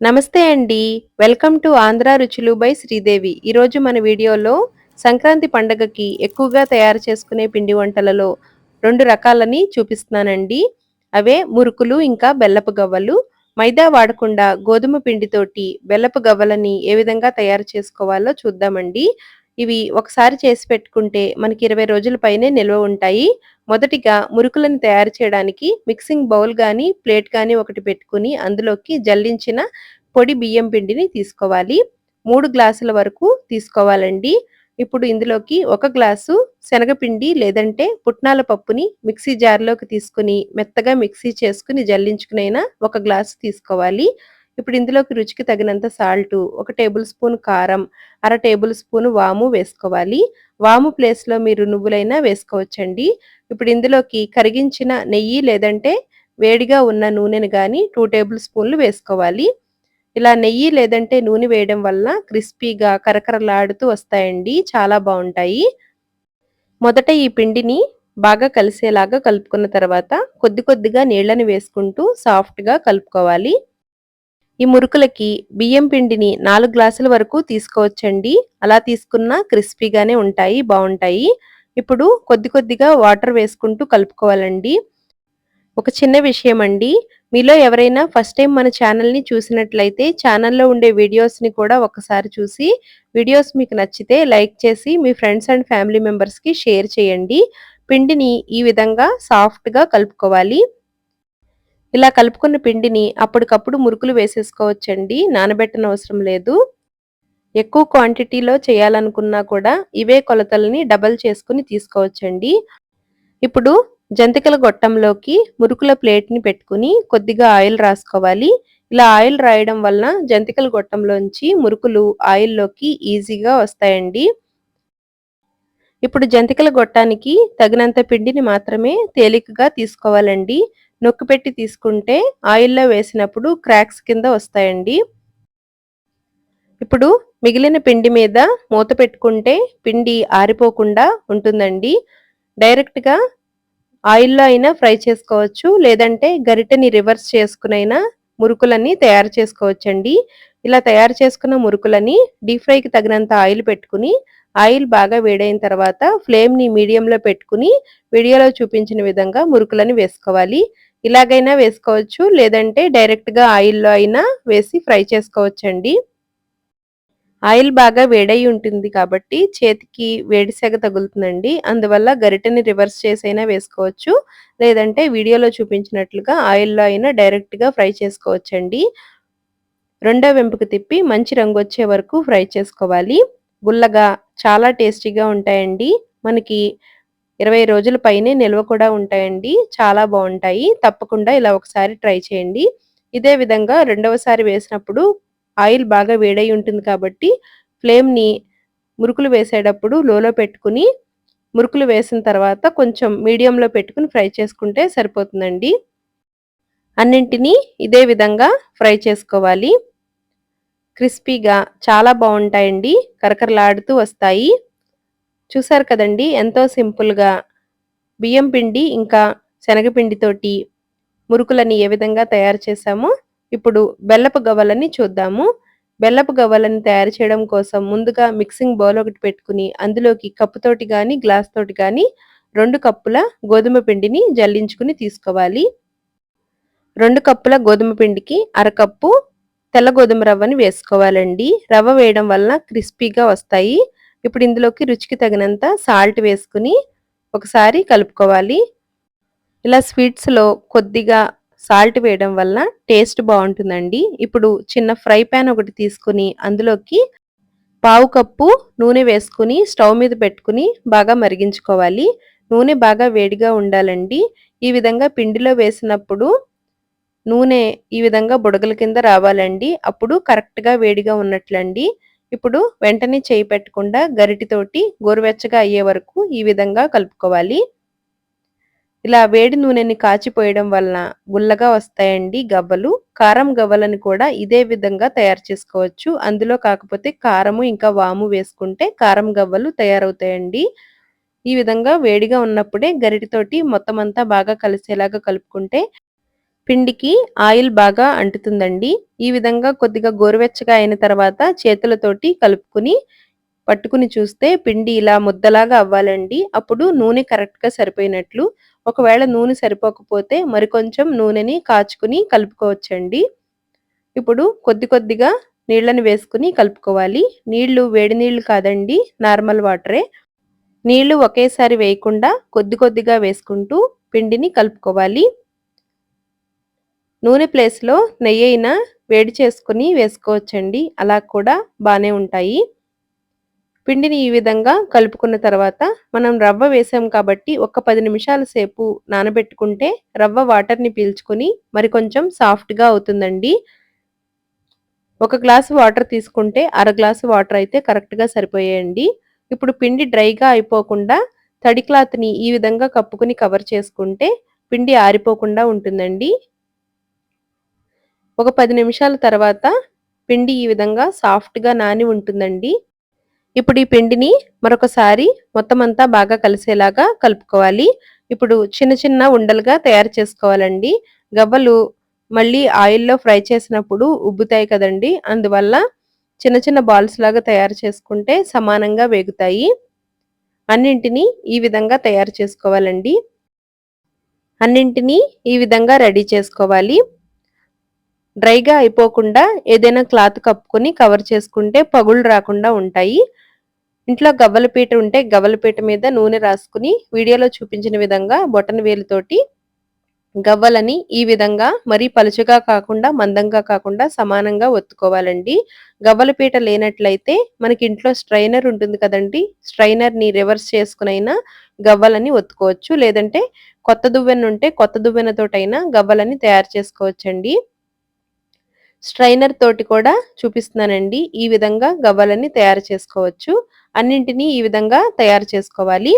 నమస్తే అండి. Welcome to Andhra రుచులు బై శ్రీదేవి. ఈరోజు మన వీడియోలో సంక్రాంతి పండగకి ఎక్కువగా తయారు చేసుకునే పిండి వంటలలో రెండు రకాలని చూపిస్తున్నానండి. అవే మురుకులు ఇంకా బెల్లపు గవ్వలు. మైదా వాడకుండా గోధుమ పిండితోటి బెల్లపు గవ్వలని ఏ విధంగా తయారు చేసుకోవాలో చూద్దామండి. ఇవి ఒకసారి చేసి పెట్టుకుంటే మనకి ఇరవై రోజుల పైనే నిల్వ ఉంటాయి. మొదటిగా మురుకులను తయారు చేయడానికి మిక్సింగ్ బౌల్ కానీ ప్లేట్ కానీ ఒకటి పెట్టుకుని అందులోకి జల్లించిన పొడి బియ్యం పిండిని తీసుకోవాలి. మూడు గ్లాసుల వరకు తీసుకోవాలండి. ఇప్పుడు ఇందులోకి ఒక గ్లాసు శనగపిండి లేదంటే పుట్నాల పప్పుని మిక్సీ జార్లోకి తీసుకుని మెత్తగా మిక్సీ చేసుకుని జల్లించుకునైనా ఒక గ్లాసు తీసుకోవాలి. ఇప్పుడు ఇందులోకి రుచికి తగినంత సాల్ట్ ఒక టేబుల్ స్పూన్ కారం అర టేబుల్ స్పూన్ వాము వేసుకోవాలి. వాము ప్లేస్లో మీరు నువ్వులైనా వేసుకోవచ్చండి. ఇప్పుడు ఇందులోకి కరిగించిన నెయ్యి లేదంటే వేడిగా ఉన్న నూనెను కానీ టూ టేబుల్ స్పూన్లు వేసుకోవాలి. ఇలా నెయ్యి లేదంటే నూనె వేయడం వల్ల క్రిస్పీగా కరకరలాడుతూ వస్తాయండి. చాలా బాగుంటాయి. మొదట ఈ పిండిని బాగా కలిసేలాగా కలుపుకున్న తర్వాత కొద్ది కొద్దిగా నీళ్ళను వేసుకుంటూ సాఫ్ట్గా కలుపుకోవాలి. ఈ మురుకులకి బియ్యం పిండిని నాలుగు గ్లాసుల వరకు తీసుకోవచ్చండి. అలా తీసుకున్న క్రిస్పీగానే ఉంటాయి బాగుంటాయి. ఇప్పుడు కొద్ది కొద్దిగా వాటర్ వేసుకుంటూ కలుపుకోవాలండి. ఒక చిన్న విషయం అండి మీలో ఎవరైనా ఫస్ట్ టైం మన ఛానల్ని చూసినట్లయితే ఛానల్లో ఉండే వీడియోస్ని కూడా ఒకసారి చూసి వీడియోస్ మీకు నచ్చితే లైక్ చేసి మీ ఫ్రెండ్స్ అండ్ ఫ్యామిలీ మెంబర్స్కి షేర్ చేయండి. పిండిని ఈ విధంగా సాఫ్ట్గా కలుపుకోవాలి. ఇలా కలుపుకున్న పిండిని అప్పటికప్పుడు మురుకులు వేసేసుకోవచ్చండి. నానబెట్టనవసరం లేదు. ఎక్కువ క్వాంటిటీలో చేయాలనుకున్నా కూడా ఇవే కొలతల్ని డబల్ చేసుకుని తీసుకోవచ్చండి. ఇప్పుడు జంతికల గొట్టంలోకి మురుకుల ప్లేట్ని పెట్టుకుని కొద్దిగా ఆయిల్ రాసుకోవాలి. ఇలా ఆయిల్ రాయడం వలన జంతికల గొట్టంలోంచి మురుకులు ఆయిల్లోకి ఈజీగా వస్తాయండి. ఇప్పుడు జంతికల గొట్టానికి తగినంత పిండిని మాత్రమే తేలికగా తీసుకోవాలండి. నొక్కి పెట్టి తీసుకుంటే ఆయిల్లో వేసినప్పుడు క్రాక్స్ కింద వస్తాయండి. ఇప్పుడు మిగిలిన పిండి మీద మూత పెట్టుకుంటే పిండి ఆరిపోకుండా ఉంటుందండి. డైరెక్ట్గా ఆయిల్లో అయినా ఫ్రై చేసుకోవచ్చు లేదంటే గరిటెని రివర్స్ చేసుకునైనా మురుకులని తయారు చేసుకోవచ్చండి. ఇలా తయారు చేసుకున్న మురుకులని డీప్ ఫ్రైకి తగినంత ఆయిల్ పెట్టుకుని ఆయిల్ బాగా వేడైన తర్వాత ఫ్లేమ్ని మీడియంలో పెట్టుకుని వీడియోలో చూపించిన విధంగా మురుకులని వేసుకోవాలి. ఇలాగైనా వేసుకోవచ్చు లేదంటే డైరెక్ట్గా ఆయిల్లో అయినా వేసి ఫ్రై చేసుకోవచ్చండి. ఆయిల్ బాగా వేడై ఉంటుంది కాబట్టి చేతికి వేడి సెగ తగులుతుందండి. అందువల్ల గరిటెని రివర్స్ చేసైనా వేసుకోవచ్చు లేదంటే వీడియోలో చూపించినట్లుగా ఆయిల్లో అయినా డైరెక్ట్గా ఫ్రై చేసుకోవచ్చండి. రెండో వెంపుకు తిప్పి మంచి రంగు వచ్చే వరకు ఫ్రై చేసుకోవాలి. గుల్లగా చాలా టేస్టీగా ఉంటాయండి. మనకి ఇరవై రోజుల పైనే నిల్వ కూడా ఉంటాయండి. చాలా బాగుంటాయి. తప్పకుండా ఇలా ఒకసారి ట్రై చేయండి. ఇదే విధంగా రెండవసారి వేసినప్పుడు ఆయిల్ బాగా వేడై ఉంటుంది కాబట్టి ఫ్లేమ్ని మురుకులు వేసేటప్పుడు లోలో పెట్టుకుని మురుకులు వేసిన తర్వాత కొంచెం మీడియంలో పెట్టుకుని ఫ్రై చేసుకుంటే సరిపోతుందండి. అన్నింటినీ ఇదే విధంగా ఫ్రై చేసుకోవాలి. క్రిస్పీగా చాలా బాగుంటాయండి. కరకరలాడుతూ వస్తాయి. చూసారు కదండి? ఎంతో సింపుల్గా బియ్యం పిండి ఇంకా శనగపిండితోటి మురుకులని ఏ విధంగా తయారు చేశామో ఇప్పుడు బెల్లపు గవ్వలని చూద్దాము. బెల్లపు గవ్వలని తయారు చేయడం కోసం ముందుగా మిక్సింగ్ బౌల్ ఒకటి పెట్టుకుని అందులోకి కప్పుతోటి కానీ గ్లాస్ తోటి కానీ రెండు కప్పుల గోధుమ పిండిని జల్లించుకుని తీసుకోవాలి. రెండు కప్పుల గోధుమ పిండికి అరకప్పు తెల్ల గోధుమ రవ్వని వేసుకోవాలండి. రవ్వ వేయడం వలన క్రిస్పీగా వస్తాయి. ఇప్పుడు ఇందులోకి రుచికి తగినంత సాల్ట్ వేసుకుని ఒకసారి కలుపుకోవాలి. ఇలా స్వీట్స్లో కొద్దిగా సాల్ట్ వేయడం వల్ల టేస్ట్ బాగుంటుందండి. ఇప్పుడు చిన్న ఫ్రై ప్యాన్ ఒకటి తీసుకుని అందులోకి పావు కప్పు నూనె వేసుకుని స్టవ్ మీద పెట్టుకుని బాగా మరిగించుకోవాలి. నూనె బాగా వేడిగా ఉండాలండి. ఈ విధంగా పిండిలో వేసినప్పుడు నూనె ఈ విధంగా బుడగల కింద రావాలండి. అప్పుడు కరెక్ట్గా వేడిగా ఉన్నట్లండి. ఇప్పుడు వెంటనే చేయి పెట్టకుండా గరిటితోటి గోరువెచ్చగా అయ్యే వరకు ఈ విధంగా కలుపుకోవాలి. ఇలా వేడి నూనెని కాచిపోయడం వలన గుల్లగా వస్తాయండి గవ్వలు. కారం గవ్వలను కూడా ఇదే విధంగా తయారు చేసుకోవచ్చు. అందులో కాకపోతే కారము ఇంకా వాము వేసుకుంటే కారం గవ్వలు తయారవుతాయండి. ఈ విధంగా వేడిగా ఉన్నప్పుడే గరిటితోటి మొత్తం అంతా బాగా కలిసేలాగా కలుపుకుంటే పిండికి ఆయిల్ బాగా అంటుతుందండి. ఈ విధంగా కొద్దిగా గోరువెచ్చగా అయిన తర్వాత చేతులతోటి కలుపుకుని పట్టుకుని చూస్తే పిండి ఇలా ముద్దలాగా అవ్వాలండి. అప్పుడు నూనె కరెక్ట్గా సరిపోయినట్లు. ఒకవేళ నూనె సరిపోకపోతే మరికొంచెం నూనెని కాచుకుని కలుపుకోవచ్చండి. ఇప్పుడు కొద్ది కొద్దిగా నీళ్ళని వేసుకుని కలుపుకోవాలి. నీళ్ళు వేడి నీళ్ళు కాదండి నార్మల్ వాటరే. నీళ్ళు ఒకేసారి వేయకుండా కొద్ది కొద్దిగా వేసుకుంటూ పిండిని కలుపుకోవాలి. నూనె ప్లేస్లో నెయ్యి అయినా వేడి చేసుకుని వేసుకోవచ్చండి. అలా కూడా బాగానే ఉంటాయి. పిండిని ఈ విధంగా కలుపుకున్న తర్వాత మనం రవ్వ వేసాం కాబట్టి ఒక పది నిమిషాల సేపు నానబెట్టుకుంటే రవ్వ వాటర్ని పీల్చుకుని మరి కొంచెం సాఫ్ట్గా అవుతుందండి. ఒక గ్లాసు వాటర్ తీసుకుంటే అర గ్లాసు వాటర్ అయితే కరెక్ట్గా సరిపోయాయండి. ఇప్పుడు పిండి డ్రైగా అయిపోకుండా తడి క్లాత్ని ఈ విధంగా కప్పుకుని కవర్ చేసుకుంటే పిండి ఆరిపోకుండా ఉంటుందండి. ఒక పది నిమిషాల తర్వాత పిండి ఈ విధంగా సాఫ్ట్గా నాని ఉంటుందండి. ఇప్పుడు ఈ పిండిని మరొకసారి మొత్తం అంతా బాగా కలిసేలాగా కలుపుకోవాలి. ఇప్పుడు చిన్న చిన్న ఉండలుగా తయారు చేసుకోవాలండి. గవ్వలు మళ్ళీ ఆయిల్లో ఫ్రై చేసినప్పుడు ఉబ్బుతాయి కదండి. అందువల్ల చిన్న చిన్న బాల్స్ లాగా తయారు చేసుకుంటే సమానంగా వేగుతాయి. అన్నింటినీ ఈ విధంగా తయారు చేసుకోవాలండి. అన్నింటినీ ఈ విధంగా రెడీ చేసుకోవాలి. డ్రైగా అయిపోకుండా ఏదైనా క్లాత్ కప్పుకొని కవర్ చేసుకుంటే పగులు రాకుండా ఉంటాయి. ఇంట్లో గవ్వలపీట ఉంటే గవ్వలపీట మీద నూనె రాసుకుని వీడియోలో చూపించిన విధంగా బొటన వేలుతోటి గవ్వలని ఈ విధంగా మరీ పలుచగా కాకుండా మందంగా కాకుండా సమానంగా ఒత్తుకోవాలండి. గవ్వల పీట లేనట్లయితే మనకి ఇంట్లో స్ట్రైనర్ ఉంటుంది కదండి. స్ట్రైనర్ని రివర్స్ చేసుకునైనా గవ్వలని ఒత్తుకోవచ్చు. లేదంటే కొత్త దువ్వెన ఉంటే కొత్త దువ్వెనతోటైనా గవ్వలని తయారు చేసుకోవచ్చండి. స్ట్రైనర్ తోటి కూడా చూపిస్తున్నానండి. ఈ విధంగా గవ్వలని తయారు చేసుకోవచ్చు. అన్నింటినీ ఈ విధంగా తయారు చేసుకోవాలి.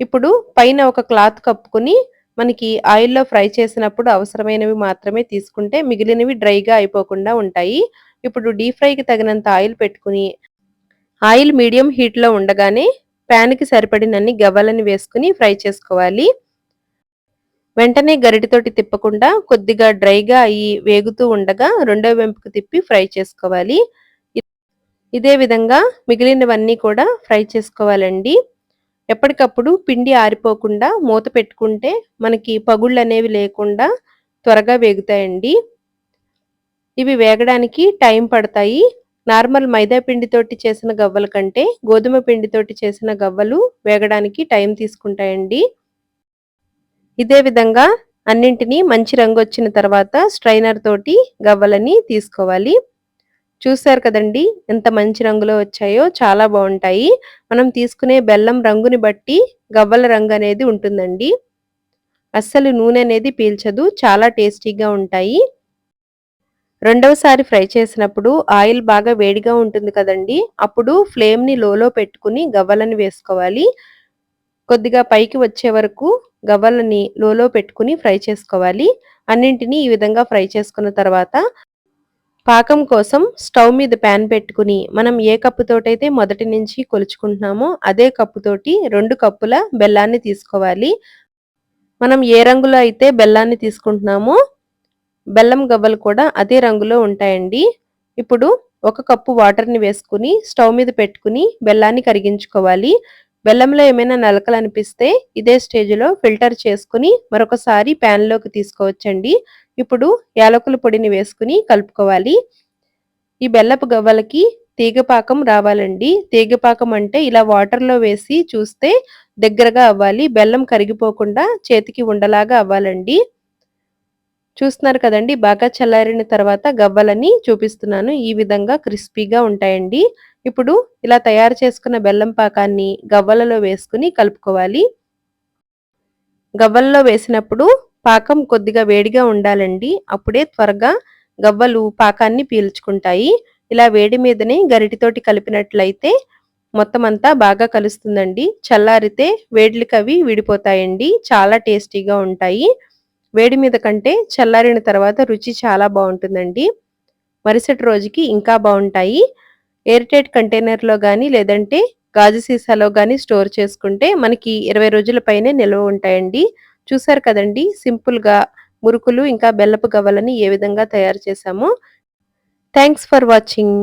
ఇప్పుడు పైన ఒక క్లాత్ కప్పుకుని మనకి ఆయిల్లో ఫ్రై చేసినప్పుడు అవసరమైనవి మాత్రమే తీసుకుంటే మిగిలినవి డ్రైగా అయిపోకుండా ఉంటాయి. ఇప్పుడు డీప్ ఫ్రైకి తగినంత ఆయిల్ పెట్టుకుని ఆయిల్ మీడియం హీట్లో ఉండగానే ప్యాన్కి సరిపడినన్ని గవ్వలని వేసుకుని ఫ్రై చేసుకోవాలి. వెంటనే గరిటితోటి తిప్పకుండా కొద్దిగా డ్రైగా అయ్యి వేగుతూ ఉండగా రెండో వెంపుకు తిప్పి ఫ్రై చేసుకోవాలి. ఇదే విధంగా మిగిలినవన్నీ కూడా ఫ్రై చేసుకోవాలండి. ఎప్పటికప్పుడు పిండి ఆరిపోకుండా మూత పెట్టుకుంటే మనకి పగుళ్ళు అనేవి లేకుండా త్వరగా వేగుతాయండి. ఇవి వేగడానికి టైం పడతాయి. నార్మల్ మైదా పిండితోటి చేసిన గవ్వల కంటే గోధుమ పిండితోటి చేసిన గవ్వలు వేగడానికి టైం తీసుకుంటాయండి. ఇదే విధంగా అన్నింటినీ మంచి రంగు వచ్చిన తర్వాత స్ట్రైనర్ తోటి గవ్వలని తీసుకోవాలి. చూసారు కదండి ఎంత మంచి రంగులో వచ్చాయో చాలా బాగుంటాయి. మనం తీసుకునే బెల్లం రంగుని బట్టి గవ్వల రంగు అనేది ఉంటుందండి. అస్సలు నూనె అనేది పీల్చదు చాలా టేస్టీగా ఉంటాయి. రెండవసారి ఫ్రై చేసినప్పుడు ఆయిల్ బాగా వేడిగా ఉంటుంది కదండి అప్పుడు ఫ్లేమ్ని లోలో పెట్టుకుని గవ్వలను వేసుకోవాలి. కొద్దిగా పైకి వచ్చే వరకు గవ్వలని లోలో పెట్టుకుని ఫ్రై చేసుకోవాలి. అన్నింటినీ ఈ విధంగా ఫ్రై చేసుకున్న తర్వాత పాకం కోసం స్టవ్ మీద ప్యాన్ పెట్టుకుని మనం ఏ కప్పుతోటైతే మొదటి నుంచి కొలుచుకుంటున్నామో అదే కప్పుతోటి రెండు కప్పుల బెల్లాన్ని తీసుకోవాలి. మనం ఏ రంగులో అయితే బెల్లాన్ని తీసుకుంటున్నామో బెల్లం గవ్వలు కూడా అదే రంగులో ఉంటాయండి. ఇప్పుడు ఒక కప్పు వాటర్ని వేసుకుని స్టవ్ మీద పెట్టుకుని బెల్లాన్ని కరిగించుకోవాలి. బెల్లంలో ఏమైనా నలకలు అనిపిస్తే ఇదే స్టేజ్లో ఫిల్టర్ చేసుకుని మరొకసారి ప్యాన్లోకి తీసుకోవచ్చండి. ఇప్పుడు యాలకుల పొడిని వేసుకుని కలుపుకోవాలి. ఈ బెల్లపు గవ్వలకి తీగపాకం రావాలండి. తీగపాకం అంటే ఇలా వాటర్లో వేసి చూస్తే దగ్గరగా అవ్వాలి. బెల్లం కరిగిపోకుండా చేతికి ఉండలాగా అవ్వాలండి. చూస్తున్నారు కదండి బాగా చల్లారిన తర్వాత గవ్వలని చూపిస్తున్నాను. ఈ విధంగా క్రిస్పీగా ఉంటాయండి. ఇప్పుడు ఇలా తయారు చేసుకున్న బెల్లం పాకాన్ని గవ్వలలో వేసుకుని కలుపుకోవాలి. గవ్వలలో వేసినప్పుడు పాకం కొద్దిగా వేడిగా ఉండాలండి. అప్పుడే త్వరగా గవ్వలు పాకాన్ని పీల్చుకుంటాయి. ఇలా వేడి మీదనే గరిటితోటి కలిపినట్లయితే మొత్తం అంతా బాగా కలుస్తుందండి. చల్లారితే వేడికి అవి విడిపోతాయండి. చాలా టేస్టీగా ఉంటాయి. వేడి మీద కంటే చల్లారిన తర్వాత రుచి చాలా బాగుంటుందండి. మరుసటి రోజుకి ఇంకా బాగుంటాయి. ఎయిర్టైట్ కంటైనర్లో కానీ లేదంటే గాజు సీసాలో కానీ స్టోర్ చేసుకుంటే మనకి ఇరవై రోజుల పైనే నిల్వ ఉంటాయండి. చూసారు కదండి? సింపుల్గా మురుకులు ఇంకా బెల్లపు గవ్వలని ఏ విధంగా తయారు చేశామో. Thanks for watching